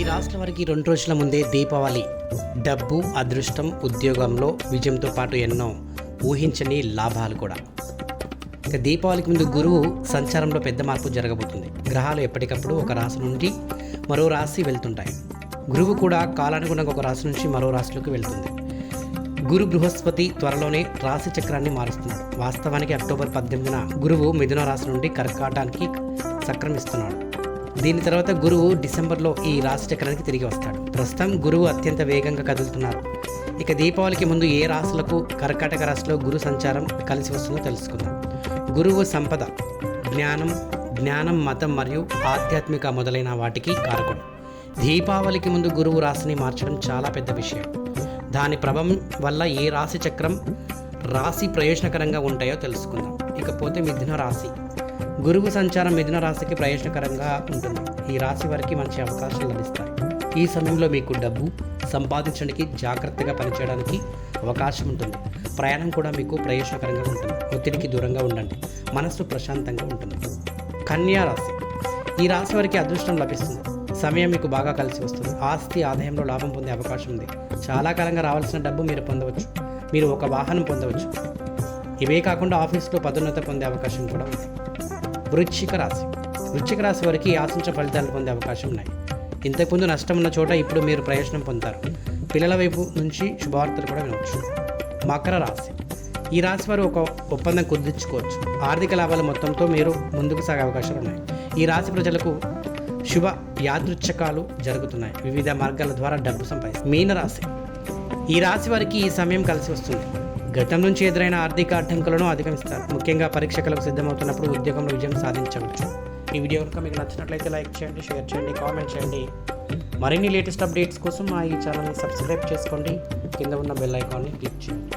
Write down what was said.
ఈ రాష్ట్ర వారికి రెండు రోజుల ముందే దీపావళి. డబ్బు అదృష్టం ఉద్యోగంలో విజయంతో పాటు ఎన్నో ఊహించని లాభాలు కూడా. ఇక దీపావళికి ముందు గురువు సంచారంలో పెద్ద మార్పు జరగబోతుంది. గ్రహాలు ఎప్పటికప్పుడు ఒక రాశి నుండి మరో రాశి వెళ్తుంటాయి. గురువు కూడా కాలానుగుణంగా ఒక రాశి నుంచి మరో రాశిలోకి వెళ్తుంది. గురు బృహస్పతి త్వరలోనే రాశి చక్రాన్ని మారుస్తున్నాడు. వాస్తవానికి అక్టోబర్ పద్దెనిమిదిన గురువు మిథున రాశి నుండి కర్కాటానికి సక్రమిస్తున్నాడు. దీని తర్వాత గురువు డిసెంబర్లో ఈ రాశి చక్రానికి తిరిగి వస్తాడు. ప్రస్తుతం గురువు అత్యంత వేగంగా కదులుతున్నారు. ఇక దీపావళికి ముందు ఏ రాశులకు కర్కాటక రాశిలో గురు సంచారం కలిసి వస్తుందో తెలుసుకుందాం. గురువు సంపద జ్ఞానం జ్ఞానం మతం మరియు ఆధ్యాత్మిక మొదలైన వాటికి కారకుడు. దీపావళికి ముందు గురువు రాశిని మార్చడం చాలా పెద్ద విషయం. దాని ప్రభావం వల్ల ఏ రాశి చక్రం రాశి ప్రయోజనకరంగా ఉంటాయో తెలుసుకుందాం. ఇకపోతే మిథున రాశి. గురువు సంచారం మిథున రాశికి ప్రయోజనకరంగా ఉంటుంది. ఈ రాశి వారికి మంచి అవకాశాలు లభిస్తాయి. ఈ సమయంలో మీకు డబ్బు సంపాదించడానికి జాగ్రత్తగా పనిచేయడానికి అవకాశం ఉంటుంది. ప్రయాణం కూడా మీకు ప్రయోజనకరంగా ఉంటుంది. ఒత్తిడికి దూరంగా ఉండండి. మనస్సు ప్రశాంతంగా ఉంటుంది. కన్యా రాశి. ఈ రాశి వారికి అదృష్టం లభిస్తుంది. సమయం మీకు బాగా కలిసి వస్తుంది. ఆస్తి ఆదాయంలో లాభం పొందే అవకాశం ఉంది. చాలా కాలంగా రావాల్సిన డబ్బు మీరు పొందవచ్చు. మీరు ఒక వాహనం పొందవచ్చు. ఇవే కాకుండా ఆఫీస్లో పదోన్నత పొందే అవకాశం కూడా ఉంది. వృశ్చిక రాశి. వృశ్చిక రాశి వారికి ఆశించిన ఫలితాలు పొందే అవకాశం ఉన్నాయి. ఇంతకుముందు నష్టం ఉన్న చోట ఇప్పుడు మీరు ప్రయోజనం పొందుతారు. పిల్లల వైపు నుంచి శుభవార్తలు కూడా వినవచ్చు. మకర రాశి. ఈ రాశి వారు ఒక ఒప్పందం కుదిర్చుకోవచ్చు. ఆర్థిక లాభాల మొత్తంతో మీరు ముందుకు సాగే అవకాశాలు ఉన్నాయి. ఈ రాశి ప్రజలకు శుభ యాదృచ్ఛకాలు జరుగుతున్నాయి. వివిధ మార్గాల ద్వారా డబ్బు సంపాదిస్తారు. మీన రాశి ఈ రాశి వారికి ఈ సమయం కలిసి వస్తుంది. గతం నుంచి ఎదురైన ఆర్థిక అడ్డంకులను అధిగమిస్తారు. ముఖ్యంగా పరీక్షకులకు సిద్ధమవుతున్నప్పుడు ఉద్యోగంలో విజయం సాధించవచ్చు. ఈ వీడియో కనుక మీకు నచ్చినట్లయితే లైక్ చేయండి షేర్ చేయండి కామెంట్ చేయండి. మరిన్ని లేటెస్ట్ అప్డేట్స్ కోసం మా ఈ ఛానల్ని సబ్స్క్రైబ్ చేసుకోండి. కింద ఉన్న బెల్ ఐకాన్ని క్లిక్ చేయండి.